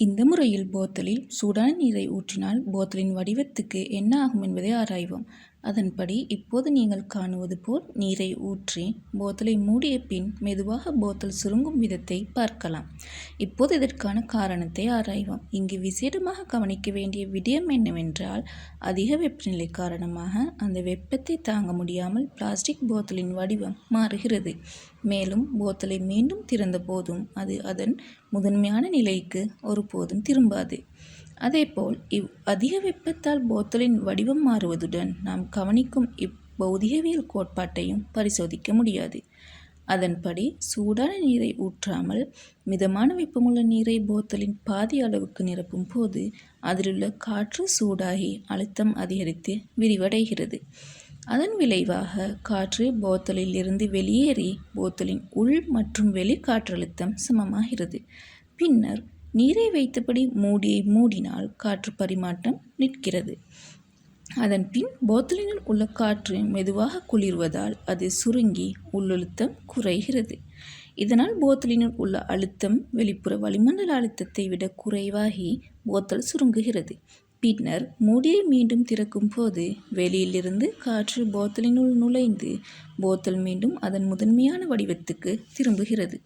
இந்த முறையில் போத்தலில் சூடான நீரை ஊற்றினால் போத்தலின் வடிவத்துக்கு என்ன ஆகும் என்பதை ஆராய்வோம். அதன்படி இப்போது நீங்கள் காணுவது போல் நீரை ஊற்றி போத்தலை மூடிய பின் மெதுவாக போத்தல் சுருங்கும் விதத்தை பார்க்கலாம். இப்போது இதற்கான காரணத்தை ஆராய்வோம். இங்கு விசேடமாக கவனிக்க வேண்டிய விடயம் என்னவென்றால் அதிக வெப்பநிலை காரணமாக அந்த வெப்பத்தை தாங்க முடியாமல் பிளாஸ்டிக் போத்தலின் வடிவம் மாறுகிறது. மேலும் போத்தலை மீண்டும் திறந்த போதும் அது அதன் முதன்மையான நிலைக்கு ஒருபோதும் திரும்பாது. அதேபோல் இவ் அதிக வெப்பத்தால் போத்தலின் வடிவம் மாறுவதுடன் நாம் கவனிக்கும் இப்பௌதிகவியல் கோட்பாட்டையும் பரிசோதிக்க முடியாது. அதன்படி சூடான நீரை ஊற்றாமல் மிதமான வெப்பமுள்ள நீரை போத்தலின் பாதி அளவுக்கு நிரப்பும் போது அதிலுள்ள காற்று சூடாகி அழுத்தம் அதிகரித்து விரிவடைகிறது. அதன் விளைவாக காற்று போத்தலில் இருந்து வெளியேறி போத்தலின் உள் மற்றும் வெளி காற்றழுத்தம் சமமாகிறது. பின்னர் நீரை வைத்தபடி மூடியை மூடினால் காற்று பரிமாற்றம் நிற்கிறது. அதன் பின் போத்தலினுள் உள்ள காற்று மெதுவாக குளிர்வதால் அது சுருங்கி உள்ளழுத்தம் குறைகிறது. இதனால் போத்தலினுள் உள்ள அழுத்தம் வெளிப்புற வளிமண்டல அழுத்தத்தை விட குறைவாகி போத்தல் சுருங்குகிறது. பின்னர் மூடியை மீண்டும் திறக்கும் போது வெளியிலிருந்து காற்று போத்தலினுள் நுழைந்து போத்தல் மீண்டும் அதன் முதன்மையான வடிவத்துக்கு திரும்புகிறது.